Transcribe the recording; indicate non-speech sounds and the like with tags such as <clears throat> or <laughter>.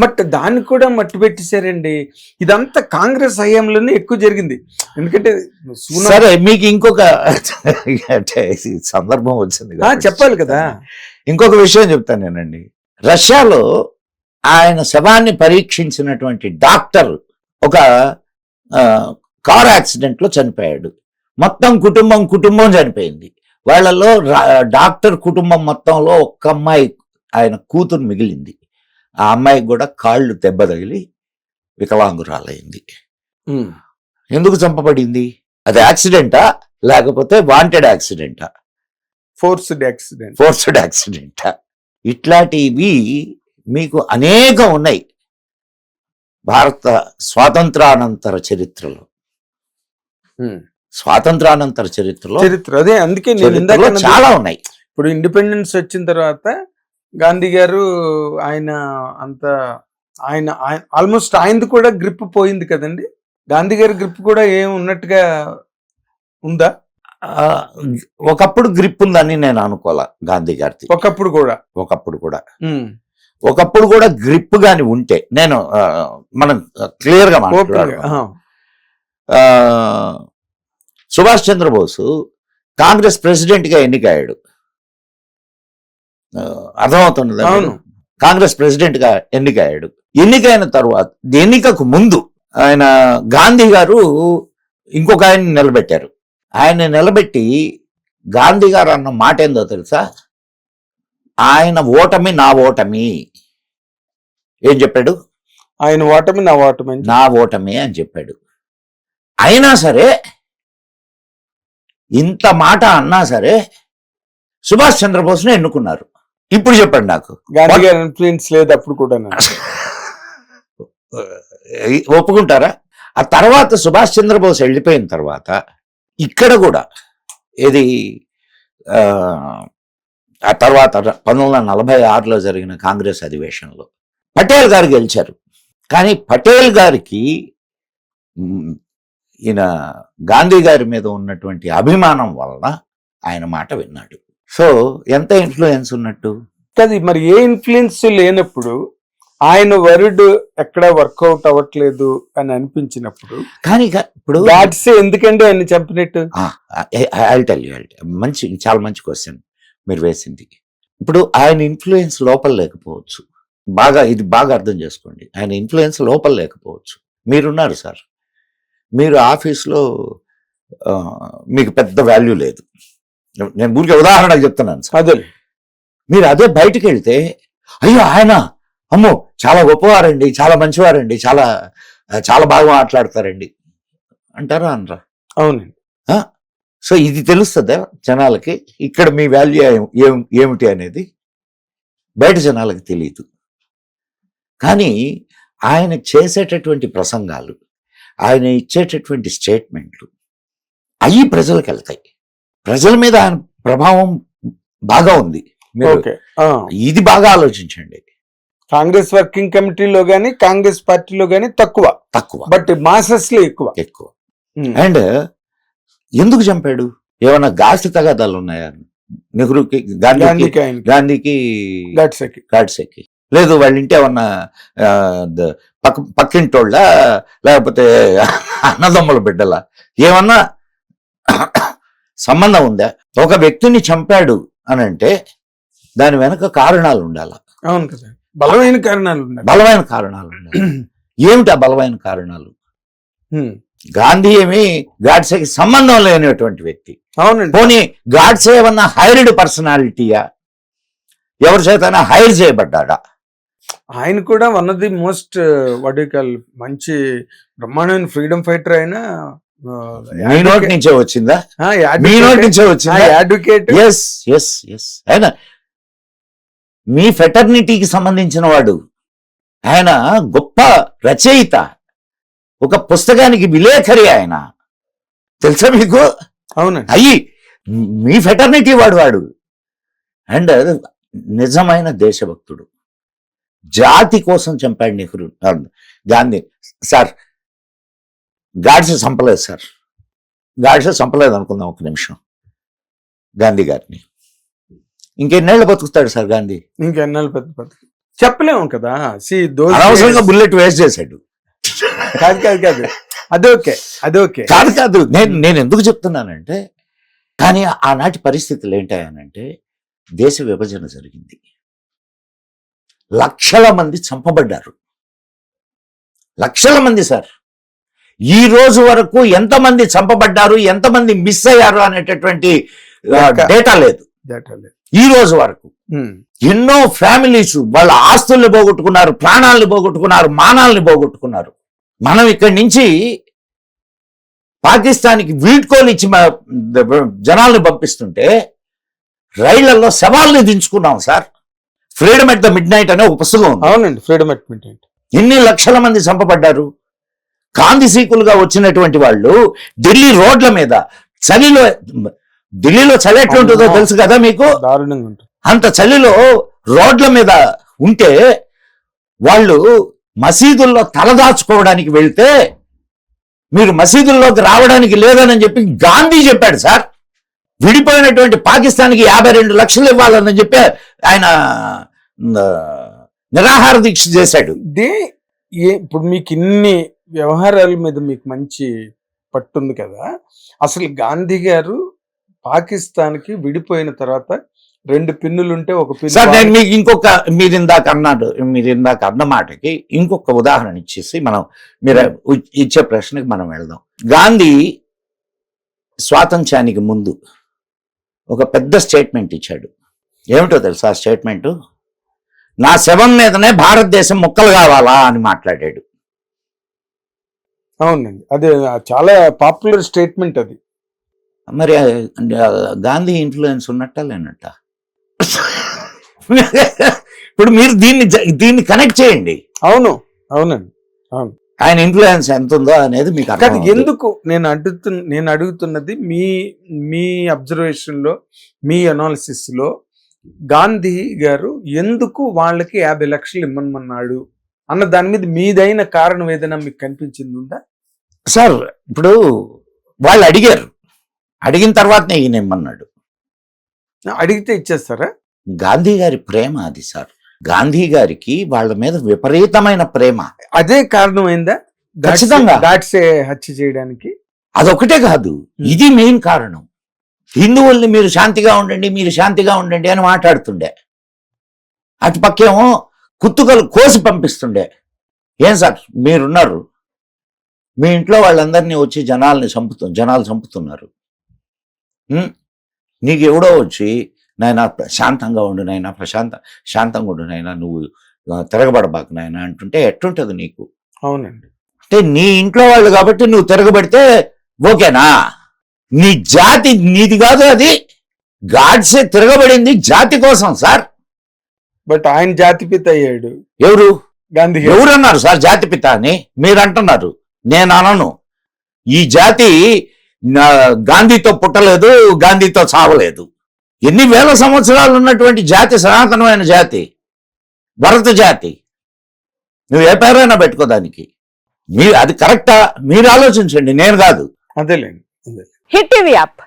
But దాన్ని కూడా మట్టి పెట్టేశారండి. ఇదంతా కాంగ్రెస్ హయాంలోనే ఎక్కువ జరిగింది. ఎందుకంటే సరే మీకు ఇంకొక అంటే సందర్భం వచ్చింది చెప్పాలి కదా. ఇంకొక విషయం చెప్తాను నేనండి. రష్యాలో ఆయన శవాన్ని పరీక్షించినటువంటి డాక్టర్ ఒక కార్ యాక్సిడెంట్లో చనిపోయాడు. మొత్తం కుటుంబం కుటుంబం చనిపోయింది. వాళ్ళలో రా- డాక్టర్ కుటుంబం మొత్తంలో ఒక్క అమ్మాయి ఆయన కూతురు మిగిలింది. ఆ అమ్మాయికి కూడా కాళ్ళు దెబ్బ తగిలి వికలాంగురాలైంది. ఎందుకు చంపబడింది? అది యాక్సిడెంటా? లేకపోతే wanted యాక్సిడెంటా? Forced accident. Forced accident? ఇట్లాంటివి మీకు అనేకం ఉన్నాయి. భారత స్వాతంత్రానంతర చరిత్రలో. స్వాతంత్రానంతర చరిత్రలో చరిత్ర అదే అందుకే చాలా ఉన్నాయి. ఇప్పుడు ఇండిపెండెన్స్ వచ్చిన తర్వాత గాంధీ గారు ఆయన అంత ఆయన ఆల్మోస్ట్ ఆయనది కూడా గ్రిప్ పోయింది కదండి? గాంధీ గారి గ్రిప్ కూడా ఏం ఉన్నట్టుగా ఉందా? ఒకప్పుడు గ్రిప్ ఉందని నేను అనుకోలే గాంధీ గారిది. ఒకప్పుడు కూడా? ఒకప్పుడు కూడా. ఒకప్పుడు కూడా గ్రిప్ గాని ఉంటే నేను మనం క్లియర్గా సుభాష్ చంద్రబోసు కాంగ్రెస్ ప్రెసిడెంట్గా ఎన్నికయ్యాడు. అవును. కాంగ్రెస్ ప్రెసిడెంట్గా ఎన్నికయ్యాడు. ఎన్నికైన తర్వాత ఎన్నికకు ముందు ఆయన గాంధీ గారు ఇంకొక ఆయన నిలబెట్టారు. ఆయన నిలబెట్టి గాంధీ గారు అన్న మాట ఏందో తెలుసా? ఆయన ఓటమి నా ఓటమి. ఏం చెప్పాడు? ఆయన ఓటమి నా ఓటమి నా ఓటమి అని చెప్పాడు. అయినా సరే ఇంత మాట అన్నా సరే సుభాష్ చంద్రబోస్ను ఎన్నుకున్నారు. ఇప్పుడు చెప్పండి నాకు. గాంధీ గారి ఇన్ఫ్లుయెన్స్ లేదు అప్పుడు కూడా <laughs> ఒప్పుకుంటారా? ఆ తర్వాత సుభాష్ చంద్రబోస్ వెళ్ళిపోయిన తర్వాత ఇక్కడ కూడా ఇది ఆ, తర్వాత పంతొమ్మిది వందల నలభై ఆరులో జరిగిన కాంగ్రెస్ అధివేశంలో పటేల్ గారు గెలిచారు. కానీ పటేల్ గారికి ఈయన గాంధీ గారి మీద ఉన్నటువంటి అభిమానం వలన ఆయన మాట విన్నాడు. సో ఎంత ఇన్ఫ్లుయెన్స్ ఉన్నట్టు? అది మరి ఏ ఇన్ఫ్లుయెన్స్ లేనప్పుడు ఆయన వర్డ్ ఎక్కడ వర్కౌట్ అవ్వట్లేదు అని అనిపించినప్పుడు కానీ ఇప్పుడు గాడ్సే ఎందుకండి ఆయన చంపినట్టు? టెల్ యూ మంచి చాలా మంచి క్వశ్చన్ మీరు వేసింది. ఇప్పుడు ఆయన ఇన్ఫ్లుయెన్స్ లోపల లేకపోవచ్చు. బాగా ఇది బాగా అర్థం చేసుకోండి. ఆయన ఇన్ఫ్లుయెన్స్ లోపల లేకపోవచ్చు. మీరున్నారు సార్ మీరు ఆఫీస్లో మీకు పెద్ద వాల్యూ లేదు. నేను ఊరికే ఉదాహరణకు చెప్తున్నాను సార్. అదే. మీరు అదే బయటికి వెళ్తే అయ్యో ఆయన అమ్మో చాలా గొప్పవారండి చాలా మంచివారండి చాలా చాలా బాగా మాట్లాడతారండి. అంటారా అనరా? అవునండి సో ఇది తెలుస్తుందా జనాలకి? ఇక్కడ మీ వాల్యూ ఏమిటి అనేది? బయట జనాలకు తెలియదు కానీ ఆయన చేసేటటువంటి ప్రసంగాలు ఆయన ఇచ్చేటటువంటి స్టేట్మెంట్లు అవి ప్రజలకు వెళ్తాయి. ప్రజల మీద ఆయన ప్రభావం బాగా ఉంది. ఇది బాగా ఆలోచించండి. కాంగ్రెస్ వర్కింగ్ కమిటీలో గానీ కాంగ్రెస్ పార్టీలో గానీ తక్కువ. తక్కువ. బట్ మాసెస్లో ఎక్కువ. ఎక్కువ. అండ్ ఎందుకు చంపాడు? ఏమైనా గాసి తగాదాలు ఉన్నాయా? నెహ్రూకి గాంధీకి గాంధీకి గాడ్సేకి. గాడ్సేకి. లేదు వాళ్ళ ఇంటి ఏమన్నా పక్క పక్కింటోళ్ళ? లేకపోతే అన్నదమ్ముల బిడ్డల? ఏమన్నా సంబంధం ఉందా? ఒక వ్యక్తిని చంపాడు అని అంటే దాని వెనక కారణాలు ఉండాల. అవును కదా. బలమైన కారణాలు బలమైన కారణాలు ఉండాలి. <clears throat> ఏమిటి ఆ బలమైన కారణాలు. గాంధీ ఏమి గాడ్సేకి సంబంధం లేనటువంటి వ్యక్తి. అవునండి. పోనీ గాడ్సే ఏమన్నా హైర్డ్ పర్సనాలిటీయా? ఎవరి చేతైనా హైర్ చేయబడ్డాడా? ఆయన కూడా one of the most what call మంచి బ్రహ్మాండమైన ఫ్రీడమ్ ఫైటర్ అయినా మీ నోటి నుంచే వచ్చిందా? మీ నోటి నుంచే వచ్చిందా? అడ్వకేట్ ఎస్ ఎస్ ఎస్ ఆయన మీ ఫెటర్నిటీకి సంబంధించిన వాడు ఆయన గొప్ప రచయిత ఒక పుస్తకానికి విలేఖరి ఆయన. తెలుసా మీకు? అవునండి. అయ్యి మీ ఫెటర్నిటీ వాడు వాడు. అండ్ నిజమైన దేశభక్తుడు. జాతి కోసం చంపాడు నెహ్రూ. గాంధీ సార్ గాడ్సే చంపలేదు సార్. గాడ్సే చంపలేదు అనుకుందాం ఒక నిమిషం. గాంధీ గారిని. ఇంకెన్నేళ్ళు బతుకుతాడు సార్ గాంధీ? ఇంకెన్నాళ్ళు పెద్ద పెద్ద చెప్పలేము కదా. అనవసరంగా బుల్లెట్ వేస్ట్ చేశాడు. కాదు కాదు కాదు. అది ఓకే అది ఓకే. కాదు కాదు. నేను నేను ఎందుకు చెప్తున్నానంటే కానీ ఆనాటి పరిస్థితులు ఏంటాయనంటే దేశ విభజన జరిగింది. లక్షల మంది చంపబడ్డారు. లక్షల మంది సార్. ఈ రోజు వరకు ఎంతమంది చంపబడ్డారు ఎంతమంది మిస్ అయ్యారు అనేటటువంటి. డేటా లేదు. ఈ రోజు వరకు. ఎన్నో ఫ్యామిలీస్ వాళ్ళ ఆస్తుల్ని పోగొట్టుకున్నారు ప్రాణాలని పోగొట్టుకున్నారు మానాల్ని పోగొట్టుకున్నారు మనం ఇక్కడి నుంచి పాకిస్తాన్కి వీడ్కోలు ఇచ్చి జనాల్ని పంపిస్తుంటే రైళ్ళలో శవాల్ని దించుకున్నాం sir freedom at the midnight అనే ఒక పుస్తకం ఉంది అవునండి ఫ్రీడమ్ అట్ మిడ్ ఎన్ని లక్షల మంది చంపబడ్డారు కాంతి సీకులుగా వచ్చినటువంటి వాళ్ళు ఢిల్లీ రోడ్ల మీద చలిలో ఢిల్లీలో చలి ఎట్లుంటుందో. తెలుసు కదా మీకు? అంత చలిలో రోడ్ల మీద ఉంటే వాళ్ళు మసీదుల్లో తలదాచుకోవడానికి వెళ్తే మీరు మసీదుల్లోకి రావడానికి లేదని చెప్పి గాంధీ చెప్పాడు సార్. విడిపోయినటువంటి పాకిస్తాన్కి యాభై రెండు లక్షలు ఇవ్వాలని చెప్పి ఆయన నిరాహార దీక్ష చేశాడు. ఇదే ఇప్పుడు మీకు ఇన్ని వ్యవహారాల మీద మీకు మంచి పట్టుంది కదా. అసలు గాంధీ గారు పాకిస్తాన్కి విడిపోయిన తర్వాత రెండు పిన్నులు ఉంటే ఒక సార్ నేను పిన్ను మీకు ఇంకొక మీరు ఇందాక అన్నాడు మీరు ఇందాక అన్న మాటకి ఇంకొక ఉదాహరణ ఇచ్చేసి మనం మీరు ఇచ్చే ప్రశ్నకి మనం వెళ్దాం. గాంధీ స్వాతంత్ర్యానికి ముందు ఒక పెద్ద స్టేట్మెంట్ ఇచ్చాడు. ఏమిటో తెలుసా ఆ స్టేట్మెంట్? నా శవం మీదనే భారతదేశం ముక్కలు కావాలా అని మాట్లాడాడు. అవునండి. అదే చాలా పాపులర్ స్టేట్మెంట్ అది. మరి గాంధీ ఇన్ఫ్లుయెన్స్ ఉన్నట్ట లేనట్ట? ఇప్పుడు మీరు దీన్ని దీన్ని కనెక్ట్ చేయండి. అవును. అవునండి. ఆయన ఇన్ఫ్లుయెన్స్ ఎంత ఉందో అనేది మీకు కానీ అర్థమవుతుంది. ఎందుకు నేను అడుగుతు నేను అడుగుతున్నది మీ మీ అబ్జర్వేషన్లో మీ అనాలిసిస్లో గాంధీ గారు ఎందుకు వాళ్ళకి యాభై లక్షలు ఇమ్మన్నాడు అన్న దాని మీద మీదైన కారణం ఏదైనా మీకు కనిపించింది ఉందా సార్ ఇప్పుడు వాళ్ళు అడిగారు. అడిగిన తర్వాతనే ఈయన ఇమ్మన్నాడు. అడిగితే ఇచ్చేస్తారా? గాంధీ గారి ప్రేమ అది సార్. గాంధీ గారికి వాళ్ళ మీద విపరీతమైన ప్రేమ. అదే కారణమైందా ఖచ్చితంగా. గాడ్సే హత్య చేయడానికి? అదొకటే కాదు. ఇది మెయిన్ కారణం. హిందువుల్ని మీరు శాంతిగా ఉండండి మీరు శాంతిగా ఉండండి అని మాట్లాడుతుండే. అటు పక్కేమో కుత్తుకలు కోసి పంపిస్తుండే. ఏం సార్? మీరున్నారు. మీ ఇంట్లో వాళ్ళందరినీ వచ్చి జనాల్ని చంపుతు జనాలు చంపుతున్నారు? నీకు ఎవడో వచ్చి నాయన శాంతంగా ఉండు నాయన ప్రశాంత శాంతంగా ఉండు నాయన నువ్వు తిరగబడబాకు నాయన అంటుంటే ఎట్టుంటది నీకు? అవునండి. అంటే నీ ఇంట్లో వాళ్ళు కాబట్టి నువ్వు తిరగబడితే ఓకేనా? నీ జాతి నీది కాదు అది. గాడ్సే తిరగబడింది జాతి కోసం సార్. బట్ ఆయన జాతిపిత అయ్యాడు. ఎవరు? గాంధీ. ఎవరన్నారు సార్ జాతి పిత అని? మీరు అంటున్నారు నేను అనను. ఈ జాతి గాంధీతో పుట్టలేదు గాంధీతో చావలేదు. ఎన్ని వేల సంవత్సరాలు ఉన్నటువంటి జాతి సనాతనమైన జాతి భరత జాతి. నువ్వు ఏ పేరైనా పెట్టుకో దానికి. మీరు అది కరెక్టా? మీరు ఆలోచించండి నేను కాదు. అదేలేండి అదే హిట్ టీవీ యాప్.